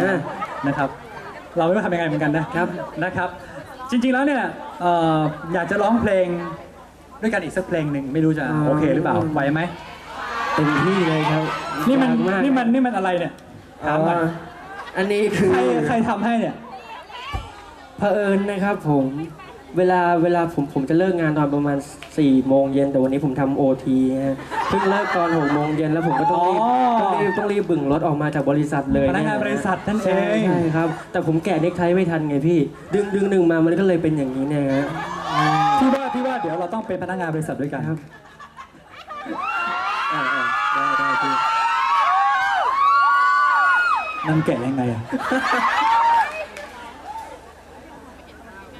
อ่านะครับ เราไม่รู้ทำยังไงเหมือนกันนะครับนะครับ จริงๆแล้วเนี่ยเอ่ออยากจะร้องเพลงด้วยกันอีกสักเพลงหนึ่งไม่รู้จะโอเคหรือเปล่าไหวไหมเต็มที่เลยครับนี่มันยากากนี่มันนี่มันอะไรเนี่ยถามหน่อยอ๋ออันนี้คือใครใครทำให้เนี่ย เผอิญนะครับผม เวลาเวลาผมผมจะเลิกงานตอนประมาณ4ี่โมงเย็นแต่วันนี้ผมทำโอทีเพิ่งเลิกตอนหกโมงเย็นแล้วผมก็ต้องรีบอ๋อต้องรีบต้องรีบบึ่งรถออกมาจากบริษัทเลยพนักงานบริษัทนั่นเอใช่งใช่ครับ แต่ผมแกะเน็กไทไม่ทันไงพี่ ดึงดึงดึงมามันก็เลยเป็นอย่างนี้เนี่ยฮะพี่ว่าพี่ว่าเดี๋ยวเราต้องเป็นพนักงานบริษัทด้วยกันครับอ่าอ่าได้ได้พี่นั่นแกะยังไงอะ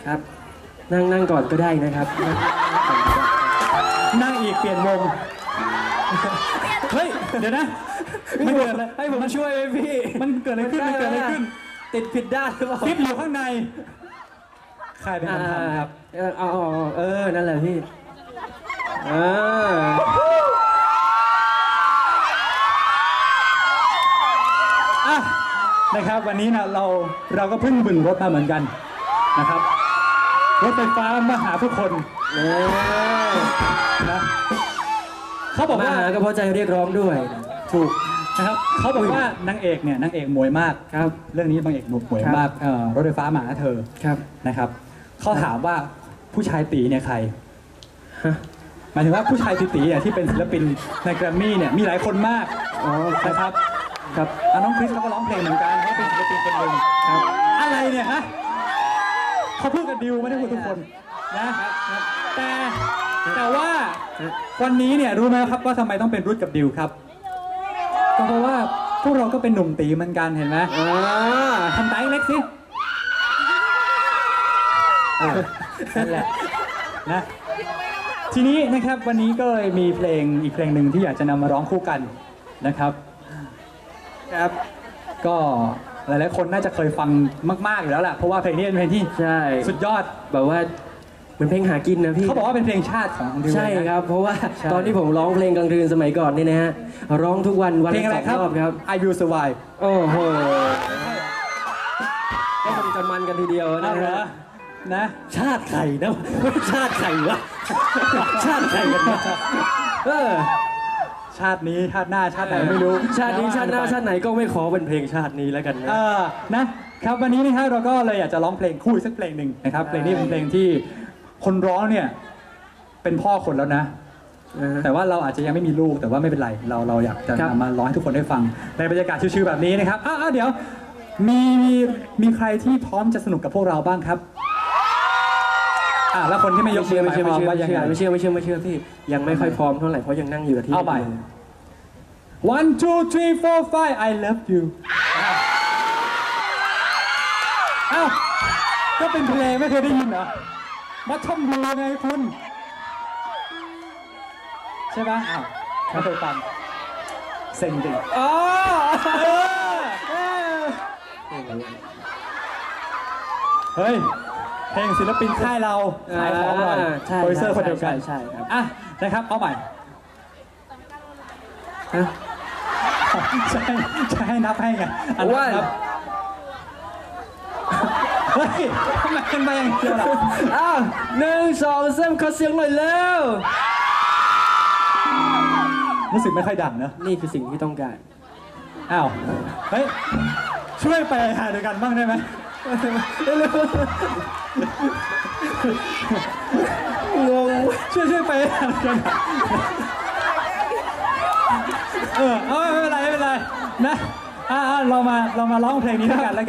ครับ นั่งนั่งก่อนก็ได้นะครับนั่งนั่งก่อนก็ได้นั่งอีกเปลี่ยนวงเฮ้ย เดี๋ยวนะ มันเกิดอะไรให้ผมช่วยไหมพี่ มันเกิดอะไรขึ้น มันเกิดอะไรขึ้น ติดผิดด้านหรือเปล่าซิปอยู่ข้างในใครเป็นคนทำครับเออเอาเอาเอาเออ นั่นแหละพี่เอออะนะครับ วันนี้นะเราเราก็เพิ่งบึงรถมาเหมือนกันนะครับ รถไฟฟ้ามาหาทุกคนเออนะเขาบอกมาว่าหาก็เพราะใจเรียกร้องด้วย ถูกนะครับเขาบอกว่านางเอกเนี่ยนางเอกหมวยมากครับ เรื่องนี้นางเอกหมวยครับมากเอ่อรถไฟฟ้ามาหาเธอครับ นะครับเขาถามว่าผู้ชายตีเนี่ยใครฮะ หมายถึงว่าผู้ชายตีตีเนี่ยที่เป็นศิลปินในแกรมมี่เนี่ยมีหลายคนมากอ๋อครับนะครับครับอะน้องคริสเขาก็ร้องเพลงเหมือนกันเขาเป็นศิลปินคนหนึ่งครับ อะไรเนี่ยฮะ เขาพูดกับดิวไม่ได้พูดทุกคนนะแต่แต่ว่าวันนี้เนี่ยรู้ไหมครับว่าทำไมต้องเป็นรุ่กับดิวครับก็เพราะว่าพวกเราก็เป็นหนุ่มตีเหมือนกันเห็นไหมอ่าทำไตเล็กสิเออนั่นแหละนะทีนี้นะครับวันนี้ก็เลยมีเพลงอีกเพลงหนึ่งที่อยากจะนำมาร้องคู่กันนะครับ ครับ ก็ หลายๆคนน่าจะเคยฟังมากๆอยู่แล้วแหละเพราะว่าเพลงนี้เป็นเพลงที่ใช่สุดยอดแบบว่าเหมือนเพลงหากินนะพี่ เขาบอกว่าเป็นเพลงชาติของดิวใช่เลยนะครับ เพราะว่าใช่ ตอนที่ผมร้องเพลงกลางคืนสมัยก่อนนี่นะฮะร้องทุกวันวันเพลงละอะไรสองครับ รอบครับ I Will Survive โอ้โหก็คงจะมันกันทีเดียวนะเอาเหรอฮะนะชาติไข่นะ ชาติไข่วะชาติไข่กันนะเออ ชาตินี้ชาติหน้าชาติไหนไม่รู้ชาตินี้ชาติหน้าะชาติไหนก็ไม่ขอเป็นเพลงชาตินี้แล้วกันนะเออนะครับวันนี้นะครับเราก็เลยอยากจะร้องเพลงคู่อีกสักเพลงหนึ่งนะครับเพลงนี้เป็นเพลงที่คนร้องเนี่ยเป็นพ่อคนแล้วนะอ่าแต่ว่าเราอาจจะยังไม่มีลูกแต่ว่าไม่เป็นไร เราเราอยากจะครับนำมาร้องให้ทุกคนได้ฟัง ในบรรยากาศชิวๆแบบนี้นะครับอ้าวๆเดี๋ยวมีมีมีใครที่พร้อมจะสนุกกับพวกเราบ้างครับ อ่าแล้วคนที่ไม่ยกมือหไม่มายเชื่อคไม่วามเชื่อว่าไม่ยังเชื่ไงอไม่เชื่อไม่เชื่อไม่เชื่อพี่ยังไม่ค่อยพร้อมเท่าไหร่เพราะยังนั่งอยู่กับที่เอาไป one two three four five I love you เอ้าก็เป็นเพลงไม่เคยได้ยินเหรอมาท่อมบลูไงคุณ ใช่ปะอ้าวม่เคยฟังเซ็งดิอ๋อเออเฮ้ย เพลงศิลปินค่ายเราขายของหน่อยใช่โปรดิวเซอร์คนเดียวกันใช่ใช่ครับอะนะครับเอาใหม่ฮะจะให้จะให้นับให้ไงอันว่านับเฮ้ยทำไมเป็นมาอย่างเดียวล่ะอ้าวหนึ่งสองสามขอเสียงหน่อยเร็วรู้สึกไม่ค่อยดังเนอะนี่คือสิ่งที่ต้องการ อ้าว เฮ้ย ช่วยไปหาเดียวกันบ้างได้ไหม งงช่วยช่วยไปหาเดียวกันเออเอาไม่เป็นไรไม่เป็นไรนะอ่าเรามาเรามาร้องเพลงนี้ด้วยกันแล้วกัน